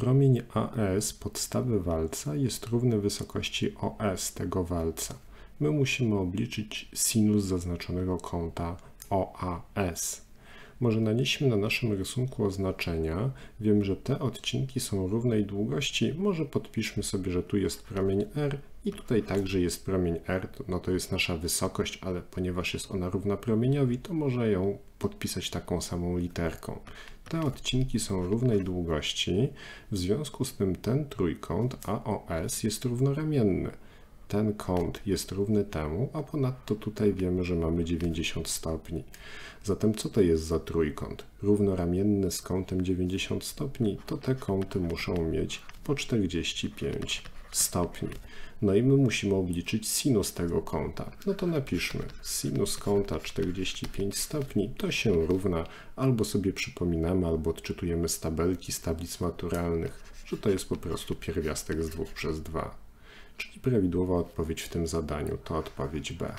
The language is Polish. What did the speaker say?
promień AS podstawy walca jest równy wysokości OS tego walca. My musimy obliczyć sinus zaznaczonego kąta OAS. Może nanieśmy na naszym rysunku oznaczenia. Wiem, że te odcinki są równej długości. Może podpiszmy sobie, że tu jest promień R i tutaj także jest promień R. No to jest nasza wysokość, ale ponieważ jest ona równa promieniowi, to może ją podpisać taką samą literką. Te odcinki są równej długości, w związku z tym ten trójkąt AOS jest równoramienny. Ten kąt jest równy temu, a ponadto tutaj wiemy, że mamy 90 stopni. Zatem co to jest za trójkąt? Równoramienny z kątem 90 stopni, to te kąty muszą mieć po 45 stopni. No i my musimy obliczyć sinus tego kąta. No to napiszmy. Sinus kąta 45 stopni to się równa, albo sobie przypominamy, albo odczytujemy z tabelki, z tablic maturalnych, że to jest po prostu pierwiastek z 2 przez 2. Czyli prawidłowa odpowiedź w tym zadaniu to odpowiedź B.